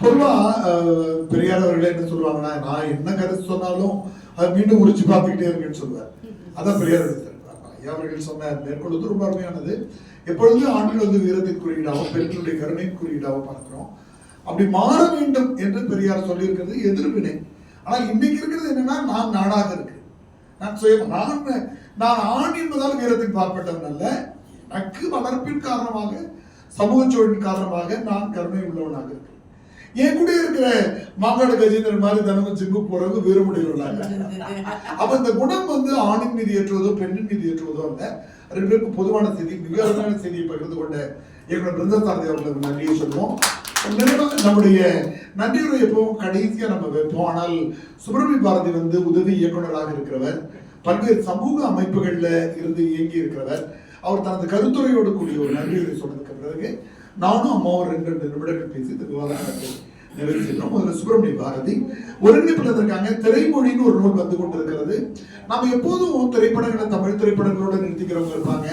பொதுவா அஹ், பெரியார் அவர்களே என்ன சொல்லுவாங்கன்னா நான் என்ன கருத்து சொன்னாலும் அதை மீண்டும் உரிச்சு பார்த்துக்கிட்டே இருக்குன்னு சொல்லுவார். அதான் பெரியார் ஐயா அவர்கள் சொன்ன மேற்கொள்வது ரொம்ப அருமையானது. எப்பொழுதும் ஆண்கள் வந்து வீரத்தின் குறியீடாகவும் பெண்களுடைய கருணையின் குறியீடாகவும் பார்க்கிறோம் அப்படி மாற வேண்டும் என்று பெரியார் சொல்லியிருக்கிறது எதிர்வினை. ஆனா இன்னைக்கு இருக்கிறது என்னன்னா நான் நாடாக இருக்கு நான் சுய நான் நான் ஆண் என்பதால் வீரத்தின் பார்ப்பட்டவன் அல்ல. எனக்கு வளர்ப்பின் காரணமாக சமூக சூழலின் காரணமாக நான் கருணை உள்ளவனாக இருக்கிறேன் என் கூட இருக்கிற மாங்காடு கஜேந்திரன் மாதிரி தினமும் ஜிம்மு போறவங்க வீரமுடையவர்களாக அப்ப இந்த குணம் வந்து ஆணின் மீது ஏற்றுவதோ பெண்ணின் மீது ஏற்றுவதோ அல்ல. ரெண்டு பேருக்கும் பொதுவான செய்தி மிக செய்தியை பகிர்ந்து கொண்ட இயக்குனர் பிருந்தசாரதி அவர்களுக்கு நன்றியை சொல்லுவோம். நம்முடைய நன்றியுரை எப்பவும் கடைசியா நம்ம வைப்போம். ஆனால் சுப்பிரமணிய பாரதி வந்து உதவி இயக்குனராக இருக்கிறவர். பல்வேறு சமூக அமைப்புகள்ல இருந்து இயங்கி இருக்கிறவர். அவர் தனது கருத்துரையோடு கூடிய ஒரு நன்றிகளை சொன்னதுக்கு பிறகு நானும் அம்மாவும் ரெண்டு ரெண்டு நிமிடங்கள் பேசி இந்த விவாதத்தை நிறைவு செய்கிறோம். முதல்ல சுப்பிரமணிய பாரதி. ஒருங்கிணைப்பதற்காக திரைமொழின்னு ஒரு நூல் வந்து கொண்டிருக்கிறது. நம்ம எப்போதும் திரைப்படங்களை தமிழ் திரைப்படங்களோட நிறுத்திக்கிறவங்க இருப்பாங்க.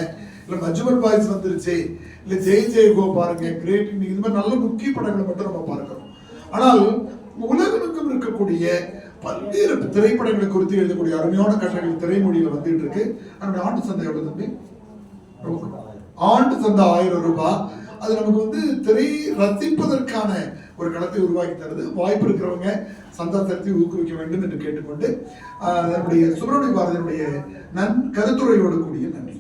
இல்லை மஜ்மல் பாய்ஸ் வந்துருச்சு. இல்லை ஜெய் ஜெய் கோ பாருங்க கிரேட். இது மாதிரி நல்ல முக்கிய படங்களை மட்டும் நம்ம பார்க்கிறோம் ஆனால் உலகமெங்கும் இருக்கக்கூடிய பல்வேறு திரைப்படங்களை குறித்து எழுதக்கூடிய அருமையான கட்டுரைகள் திரைமொழியில் வந்துட்டு இருக்கு. நம்முடைய ஆண்டு சந்தை எவ்வளவு தம்பி? ஆண்டு தந்த ஆயிரம் ரூபாய். அது நமக்கு வந்து திரை ரசிப்பதற்கான ஒரு களத்தை உருவாக்கி தருது. வாய்ப்பு இருக்கிறவங்க சந்தா தரத்தை ஊக்குவிக்க வேண்டும் என்று கேட்டுக்கொண்டு அதனுடைய நம்முடைய சுப்பிரமணிய பாரதியினுடைய நன் கருத்துரையோடு கூடிய நன்றி.